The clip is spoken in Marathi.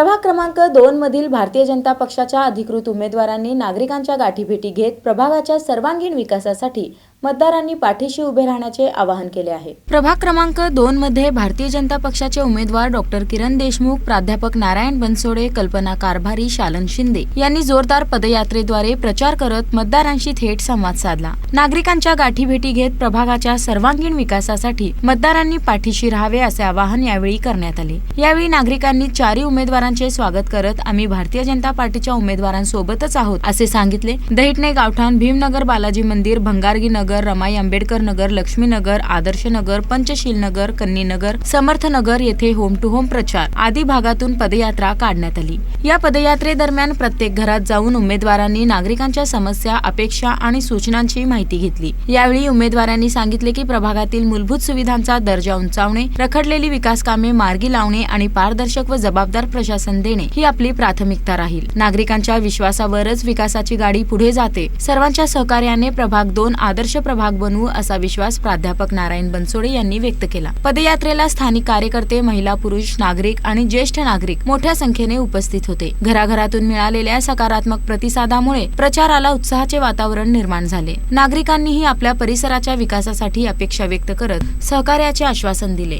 प्रभाग क्रमांक दोन मधील भारतीय जनता पक्षाच्या अधिकृत उमेदवारांनी नागरिकांच्या गाठीभेटी घेत प्रभागाच्या सर्वांगीण विकासासाठी मतदारांनी पाठीशी उभे राहण्याचे आवाहन केले आहे. प्रभाग क्रमांक दोन मध्ये भारतीय जनता पक्षाचे उमेदवार डॉक्टर किरण देशमुख प्राध्यापक नारायण बनसोडे कल्पना कारभारी शालन शिंदे यांनी जोरदार पदयात्रेद्वारे प्रचार करत मतदारांशी थेट संवाद साधला. नागरिकांच्या गाठीभेटी घेत प्रभागाच्या सर्वांगीण विकासासाठी मतदारांनी पाठीशी राहावे असे आवाहन यावेळी करण्यात आले. यावेळी नागरिकांनी चारही उमेदवारांचे स्वागत करत आम्ही भारतीय जनता पार्टीच्या उमेदवारांसोबतच आहोत असे सांगितले. दहिटणे गावठाण भीमनगर बालाजी मंदिर भंगारगी नगर रमाई आंबेडकर नगर लक्ष्मीनगर आदर्श नगर पंचशील नगर कन्नी नगर समर्थ नगर येथे होम टू होम प्रचार. आदी भागातून पदयात्रा काढण्यात आली. या पदयात्रेदरम्यान प्रत्येक घरात जाऊन उमेदवारांनी नागरिकांच्या समस्या अपेक्षा आणि सूचनांची माहिती घेतली. यावेळी उमेदवारांनी सांगितले की प्रभागातील मूलभूत सुविधांचा दर्जा उंचावणे रखडलेली विकास कामे मार्गी लावणे आणि पारदर्शक व जबाबदार प्रशासन देणे ही आपली प्राथमिकता राहील. नागरिकांच्या विश्वासावरच विकासाची गाडी पुढे जाते. सर्वांच्या सहकार्याने प्रभाग दोन आदर्श प्रभाग बनवू असा विश्वास प्राध्यापक नारायण बनसोडे यांनी व्यक्त केला. पदयात्रेला स्थानिक कार्यकर्ते महिला पुरुष नागरिक आणि ज्येष्ठ नागरिक मोठ्या संख्येने उपस्थित होते. घराघरातून मिळालेल्या सकारात्मक प्रतिसादामुळे प्रचाराला उत्साहाचे वातावरण निर्माण झाले. नागरिकांनीही आपल्या परिसराच्या विकासासाठी अपेक्षा व्यक्त करत सहकार्याचे आश्वासन दिले.